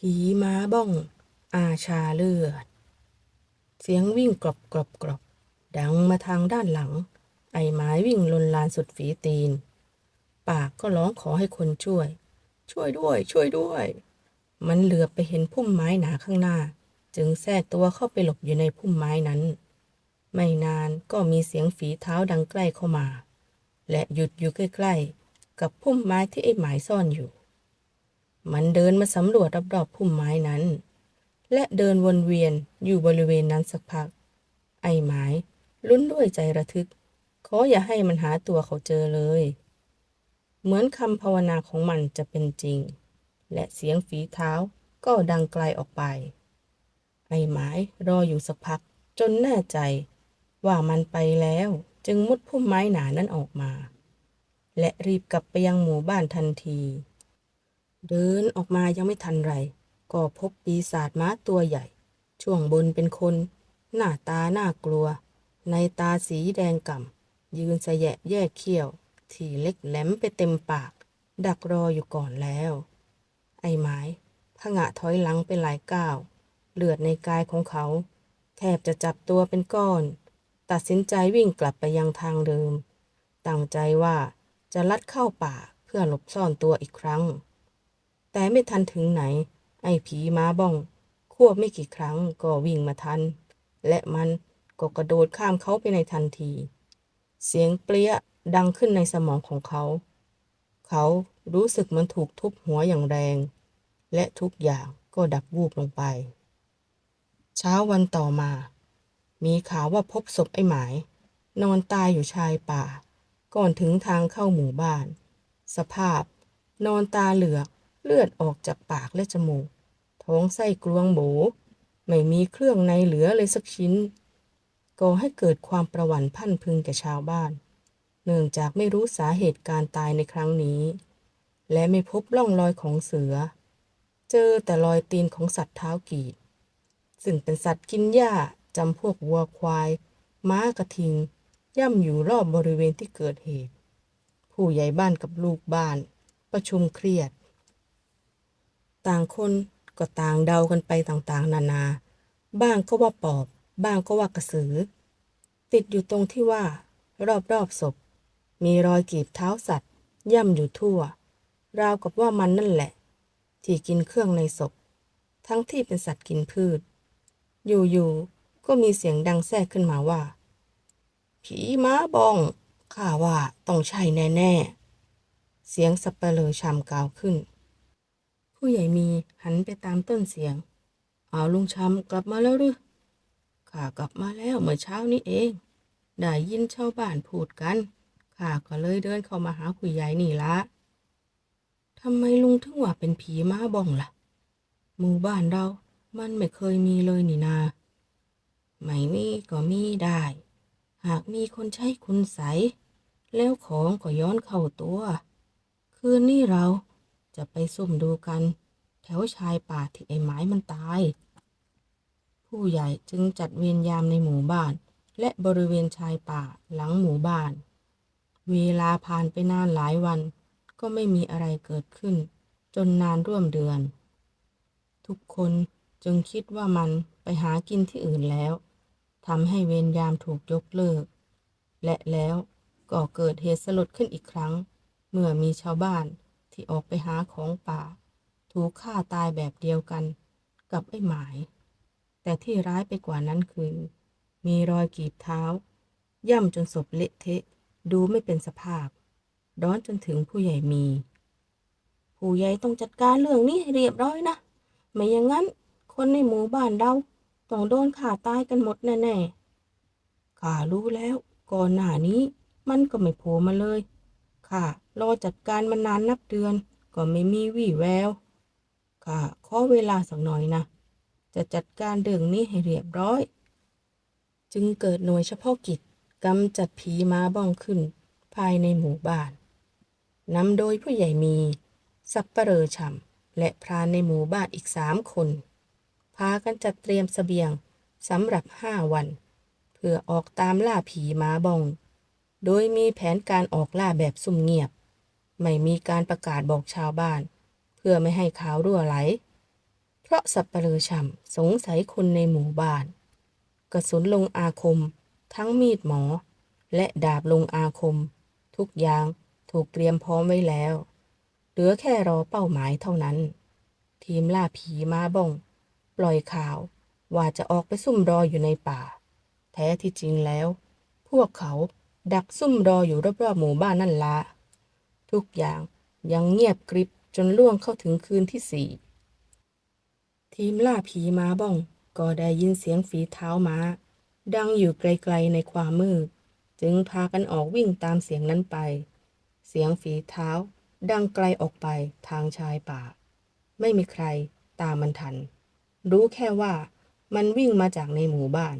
ผีม้าบ้อง อาชาเลือด เสียงวิ่งกรอบกรอบกรอบดังมาทางด้านหลัง ไอ้ไม้วิ่งลนลานสุดฝีตีน ปากก็ร้องขอให้คนช่วย ช่วยด้วย ช่วยด้วย มันเหลือบไปเห็นพุ่มไม้หนาข้างหน้า จึงแทรกตัวเข้าไปหลบอยู่ในพุ่มไม้นั้น ไม่นานก็มีเสียงฝีเท้าดังใกล้เข้ามา และหยุดอยู่ใกล้ๆกับพุ่มไม้ที่ไอ้หมายซ่อนอยู่ มันเดินมาสำรวจรอบๆพุ่มไม้นั้น และเดินวนเวียนอยู่บริเวณนั้นสักพัก ไอ้หมายลุ้นด้วยใจระทึก ขออย่าให้มันหาตัวเขาเจอเลย เหมือนคำภาวนาของมันจะเป็นจริง และเสียงฝีเท้าก็ดังไกลออกไป ไอ้หมายรออยู่สักพักจนแน่ใจ ว่ามันไปแล้วจึงมุดพุ่มไม้หนานั้นออกมา และรีบกลับไปยังหมู่บ้านทันที เดินออกมายังไม่ทันไร ก็พบปีศาจม้าตัวใหญ่ ช่วงบนเป็นคน หน้าตาน่ากลัว ในตาสีแดงก่ำยืนสะแยะแยกเขี้ยว ที่เล็กแหลมไปเต็มปาก ดักรออยู่ก่อนแล้ว ไอ้ไม้ผงะถอยหลังไปหลายก้าว เลือดในกายของเขา แทบจะจับตัวเป็นก้อน ตัดสินใจวิ่งกลับไปยังทางเดิม ตั้งใจว่าจะลัดเข้าป่าเพื่อหลบซ่อนตัวอีกครั้ง แต่ไม่ทันถึงไหน ไอ้ผีม้าบ้อง ควบไม่กี่ครั้งก็วิ่งมาทัน และมันก็กระโดดข้ามเขาไปในทันที เสียงเปรี้ยดังขึ้นในสมองของเขา เขารู้สึกมือนถูกทุบหัวอย่างแรง และทุกอย่างก็ดับวูบลงไป เช้าวันต่อมา มีข่าวว่าพบศพไอ้หมาย นอนตายอยู่ชายป่า ก่อนถึงทางเข้าหมู่บ้าน สภาพ นอนตาเหลือก เลือดออกจากปากและจมูก ท้องไส้กลวงโบไม่มีเครื่องในเหลือเลยสักชิ้น ก่อให้เกิดความประหวั่นพันพึงแก่ชาวบ้าน เนื่องจากไม่รู้สาเหตุการตายในครั้งนี้ และไม่พบร่องรอยของเสือ เจอแต่รอยตีนของสัตว์เท้ากีด ซึ่งเป็นสัตว์กินหญ้าจำพวกวัวควาย ม้ากระทิง ย่ำอยู่รอบบริเวณที่เกิดเหตุ ผู้ใหญ่บ้านกับลูกบ้าน ประชุมเครียด ต่างคนก็ต่างเดากันไปต่างๆ นานา บ้างก็ว่าปอบ บ้างก็ว่ากระสือ ติดอยู่ตรงที่ว่า รอบๆศพ มีรอยกีบเท้าสัตว์ ย่ำอยู่ทั่ว ราวกับว่ามันนั่นแหละ ที่กินเครื่องในศพ ทั้งที่เป็นสัตว์กินพืช อยู่ๆก็มีเสียงดังแทรกขึ้นมาว่า ผีม้าบองข้าว่าต้องใช่แน่ๆ เสียงสับเปลือชำกาวขึ้น ผู้ใหญ่มีหันไปตามต้นเสียง เอาลุงชำกลับมาแล้วหรือข้ากลับมาแล้วเมื่อเช้านี้เอง ได้ยินชาวบ้านพูดกันข้าก็เลยเดินเข้ามาหาผู้ใหญ่นี่ละทำไมลุงถึงว่าเป็นผีม้าบ้องล่ะ หมู่บ้านเรา มันไม่เคยมีเลยนี่นา ไม่มีก็มีได้ หากมีคนใช้คุณใส แล้วของก็ย้อนเข้าตัว คืนนี้เรา จะไปซุ่มดูกัน แถวชายป่าที่ไอ้ไม้มันตาย ผู้ใหญ่จึงจัดเวรยามในหมู่บ้าน และบริเวณชายป่าหลังหมู่บ้าน เวลาผ่านไปนานหลายวัน ก็ไม่มีอะไรเกิดขึ้น จนนานร่วมเดือน ทุกคนจึงคิดว่ามันไปหากินที่อื่นแล้วทำให้เวรยามถูกยกเลิก และแล้วก็เกิดเหตุสลดขึ้นอีกครั้ง เมื่อมีชาวบ้าน ที่ออกไปหาของป่า ถูกฆ่าตายแบบเดียวกันกับไอ้หมาย แต่ที่ร้ายไปกว่านั้นคือ มีรอยกีบเท้า ย่ำจนศพเละเทะ ดูไม่เป็นสภาพ ร้อนจนถึงผู้ใหญ่มี ผู้ใหญ่ต้องจัดการเรื่องนี้ให้เรียบร้อยนะ ไม่อย่างนั้นคนในหมู่บ้านเราต้องโดนฆ่าตายกันหมดแน่ๆข้ารู้แล้ว ก่อนหน้านี้มันก็ไม่โผล่มาเลย ข้ารอจัดการมานานนับเดือน ก็ไม่มีวี่แววข้าขอเวลาสักหน่อยนะ จะจัดการเรื่องนี้ให้เรียบร้อย จึงเกิดหน่วยเฉพาะกิจกำจัดผีมาบ้องขึ้น ภายในหมู่บ้านนำโดยผู้ใหญ่มี สับปเหรอฉ่ำและพรานในหมู่บ้านอีกสามคน พากันจัดเตรียมเสบียงสำหรับห้าวัน เพื่อออกตามล่าผีมาบอง โดยมีแผนการออกล่าแบบซุ่มเงียบ ไม่มีการประกาศบอกชาวบ้าน เพื่อไม่ให้ข่าวรั่วไหล เพราะสับปะเลอช่ำสงสัยคนในหมู่บ้าน กระสุนลงอาคม ทั้งมีดหมอ และดาบลงอาคม ทุกอย่างถูกเตรียมพร้อมไว้แล้ว เหลือแค่รอเป้าหมายเท่านั้น ทีมล่าผีมาบ้อง ปล่อยข่าวว่าจะออกไปซุ่มรออยู่ในป่า แท้ที่จริงแล้ว พวกเขา ดักซุ่มรออยู่รอบๆหมู่บ้านนั่นละ ทุกอย่างยังเงียบกริบจนล่วงเข้าถึงคืนที่สี่ทีมล่าผีม้าบ้อง ก็ได้ยินเสียงฝีเท้าม้า ดังอยู่ไกลๆในความมืด จึงพากันออกวิ่งตามเสียงนั้นไป เสียงฝีเท้า ดังไกลออกไปทางชายป่า ไม่มีใครตามมันทัน รู้แค่ว่ามันวิ่งมาจากในหมู่บ้าน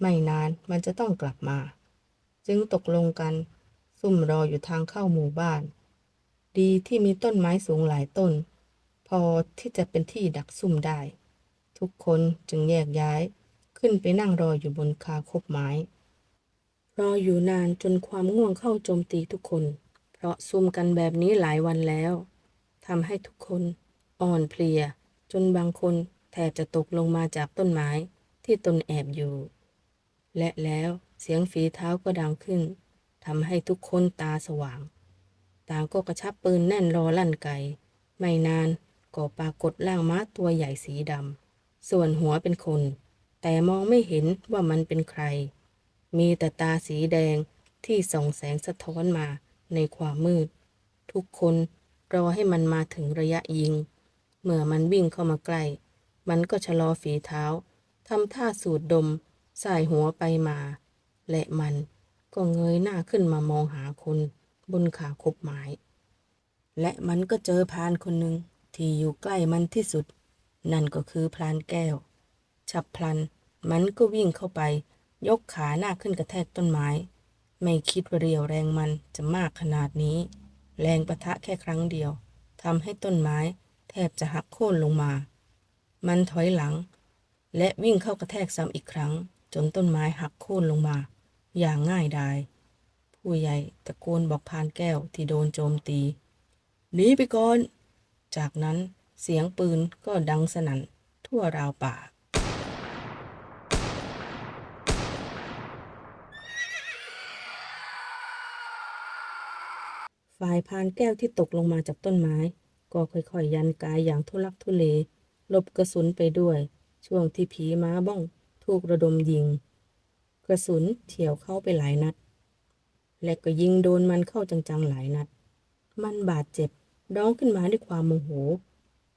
ไม่นานมันจะต้องกลับมา จึงตกลงกัน ซุ่มรออยู่ทางเข้าหมู่บ้าน ดีที่มีต้นไม้สูงหลายต้น พอที่จะเป็นที่ดักซุ่มได้ ทุกคนจึงแยกย้ายขึ้นไปนั่งรออยู่บนคาคบไม้ รออยู่นานจนความง่วงเข้าโจมตีทุกคน เพราะซุ่มกันแบบนี้หลายวันแล้วทำให้ทุกคนอ่อนเพลีย จนบางคนแทบจะตกลงมาจากต้นไม้ที่ตนแอบอยู่ และแล้ว เสียงฝีเท้าก็ดังขึ้นทำให้ทุกคนตาสว่าง ต่างก็กระชับปืนแน่นรอลั่นไกไม่นานก็ปรากฏร่างม้าตัวใหญ่สีดำส่วนหัวเป็นคน แต่มองไม่เห็นว่ามันเป็นใคร มีแต่ตาสีแดงที่ส่องแสงสะท้อนมาในความมืด ทุกคนรอให้มันมาถึงระยะยิง เมื่อมันวิ่งเข้ามาใกล้ มันก็ชะลอฝีเท้าทำท่าสูดดม สายหัวไปมา และมันก็เงยหน้าขึ้นมามองหาคนบนขาคบไม้และมันก็เจอพรานคนหนึ่งที่อยู่ใกล้มันที่สุด นั่นก็คือพรานแก้ว ฉับพลัน มันก็วิ่งเข้าไป ยกขาหน้าขึ้นกระแทกต้นไม้ ไม่คิดว่าเรียวแรงมันจะมากขนาดนี้ แรงประทะแค่ครั้งเดียวทำให้ต้นไม้แทบจะหักโค่นลงมา มันถอยหลัง และวิ่งเข้ากระแทกซ้ำอีกครั้ง จนต้นไม้หักโค่นลงมา อย่างง่ายดาย ผู้ใหญ่ตะโกนบอกพานแก้วที่โดนโจมตีหนีไปก่อน จากนั้นเสียงปืนก็ดังสนั่นทั่วราวป่า ฝ่ายพานแก้วที่ตกลงมาจากต้นไม้ ก็ค่อยๆยันกายอย่างทุลักทุเลหลบกระสุนไปด้วย ช่วงที่ผีม้าบ้องถูกระดมยิง กระสุนเฉี่ยวเข้าไปหลายนัด และก็ยิงโดนมันเข้าจังๆหลายนัด มันบาดเจ็บร้องขึ้นมาด้วยความโมโห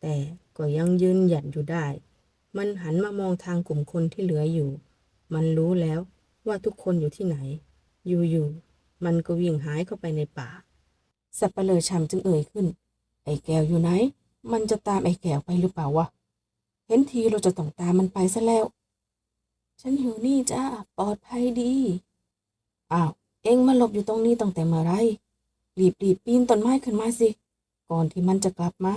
แต่ก็ยังยืนหยัดอยู่ได้ มันหันมามองทางกลุ่มคนที่เหลืออยู่ มันรู้แล้วว่าทุกคนอยู่ที่ไหน อยู่ๆ มันก็วิ่งหายเข้าไปในป่า สับปะเลอชำจึงเอ่ยขึ้น ไอ้แก้วอยู่ไหน มันจะตามไอ้แก้วไปหรือเปล่าวะ เห็นทีเราจะต้องตามมันไปซะแล้ว ฉันอยู่นี่จ้าปลอดภัยดี อ้าว เอ็งมาหลบอยู่ตรงนี้ตั้งแต่เมื่อไร รีบรีบปีนต้นไม้ขึ้นมาสิ ก่อนที่มันจะกลับมา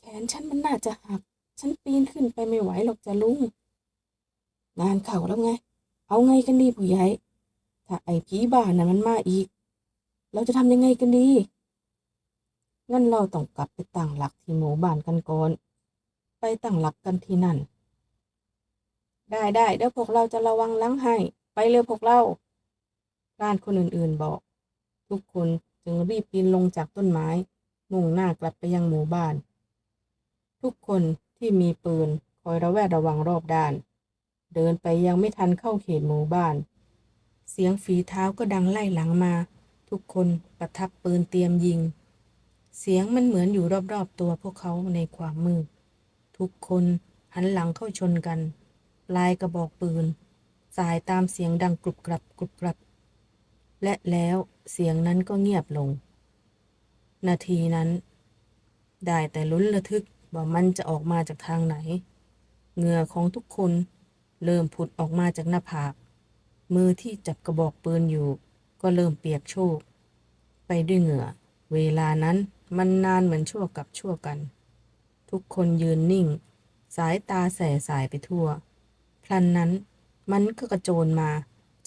แขนฉันมันน่าจะหัก ฉันปีนขึ้นไปไม่ไหวหรอกจ้ะลุงงานเข่าแล้วไง เอาไงกันดีผู้ใหญ่ ถ้าไอ้ผีบ้าน่ะมันมาอีก เราจะทำยังไงกันดีงั้นเราต้องกลับไปตั้งหลักที่หมู่บ้านกันก่อน ไปตั้งหลักกันที่นั่น ได้ได้เดี๋ยวพวกเราจะระวังหลังให้ ไปเร็วพวกเราร้านคนอื่นๆบอก ทุกคนจึงรีบปีนลงจากต้นไม้ มุ่งหน้ากลับไปยังหมู่บ้าน ทุกคนที่มีปืนคอยระแวดระวังรอบด้าน เดินไปยังไม่ทันเข้าเขตหมู่บ้าน เสียงฝีเท้าก็ดังไล่หลังมา ทุกคนประทับปืนเตรียมยิง เสียงมันเหมือนอยู่รอบๆตัวพวกเขาในความมืดทุกคนหันหลังเข้าชนกัน ลายกระบอกปืน สายตามเสียงดังกรุบกรับกรุบกรับ และแล้วเสียงนั้นก็เงียบลง นาทีนั้น ได้แต่ลุ้นระทึกว่ามันจะออกมาจากทางไหน เหงื่อของทุกคนเริ่มผุดออกมาจากหน้าผาก มือที่จับกระบอกปืนอยู่ ก็เริ่มเปียกโชก ไปด้วยเหงื่อ เวลานั้นมันนานเหมือนชั่วกับชั่วกัน ทุกคนยืนนิ่ง สายตาแส่สายไปทั่ว ลันนั้น มันก็กระโจนมา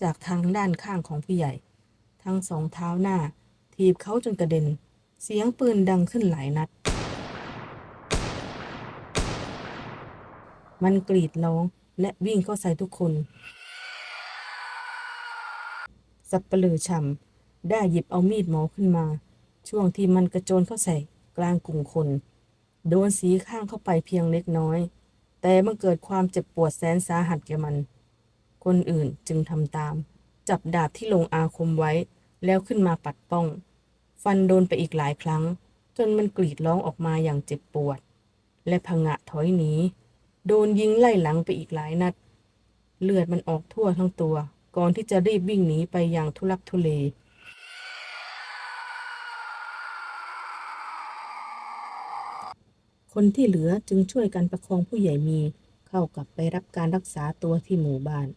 จากทางด้านข้างของผู้ใหญ่ ทั้งสองเท้าหน้าทีบเขาจนกระเด็น เสียงปืนดังขึ้นหลายนัด มันกรีดร้องและวิ่งเข้าใส่ทุกคน สับเปลือฉ่ำได้หยิบเอามีดหมอขึ้นมา ช่วงที่มันกระโจนเข้าใส่กลางกลุ่มคน โดนสีข้างเข้าไปเพียงเล็กน้อย แต่มันเกิดความเจ็บปวดแสนสาหัสแก่มัน คนอื่นจึงทำตาม จับดาบที่ลงอาคมไว้ แล้วขึ้นมาปัดป้อง ฟันโดนไปอีกหลายครั้ง จนมันกรีดร้องออกมาอย่างเจ็บปวด และผงะถอยหนีโดนยิงไล่หลังไปอีกหลายนัด เลือดมันออกทั่วทั้งตัว ก่อนที่จะรีบวิ่งหนีไปอย่างทุลักทุเล คนที่เหลือจึงช่วยกันประคองผู้ใหญ่มี เข้ากลับไปรับการรักษาตัวที่หมู่บ้าน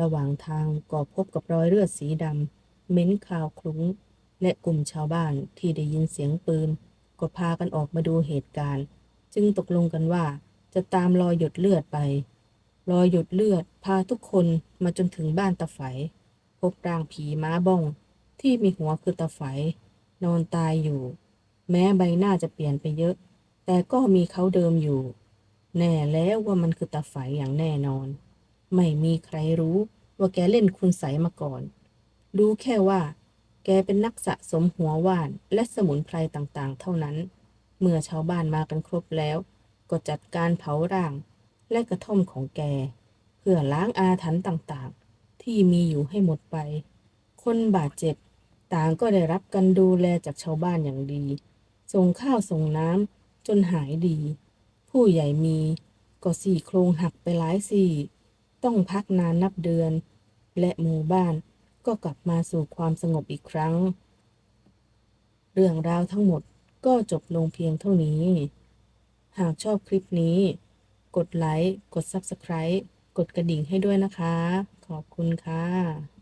ระหว่างทางก็พบกับรอยเลือดสีดำเหม็นคาวคลุ้ง และกลุ่มชาวบ้านที่ได้ยินเสียงปืน ก็พากันออกมาดูเหตุการณ์ จึงตกลงกันว่าจะตามรอยหยดเลือดไป รอยหยดเลือดพาทุกคนมาจนถึงบ้านตาไฝพบร่างผีม้าบ้อง ที่มีหัวคือตาไฝนอนตายอยู่ แม้ใบหน้าจะเปลี่ยนไปเยอะ แต่ก็มีเขาเดิมอยู่ แน่แล้วว่ามันคือตาไฝอย่างแน่นอน ไม่มีใครรู้ว่าแกเล่นคุณใสมาก่อน รู้แค่ว่า แกเป็นนักสะสมหัวว่านและสมุนไพรต่างๆ เท่านั้น เมื่อชาวบ้านมากันครบแล้ว ก็จัดการเผาร่าง และกระท่อมของแก เพื่อล้างอาถรรพ์ต่างๆ ที่มีอยู่ให้หมดไป คนบาดเจ็บ ต่างก็ได้รับการดูแลจากชาวบ้านอย่างดี ส่งข้าวส่งน้ำ จนหายดี ผู้ใหญ่มีก็สี่โครงหักไปหลายสี่ ต้องพักนานนับเดือน และหมู่บ้านก็กลับมาสู่ความสงบอีกครั้ง เรื่องราวทั้งหมดก็จบลงเพียงเท่านี้ หากชอบคลิปนี้ กดไลค์ กด Subscribe กดกระดิ่งให้ด้วยนะคะ ขอบคุณค่ะ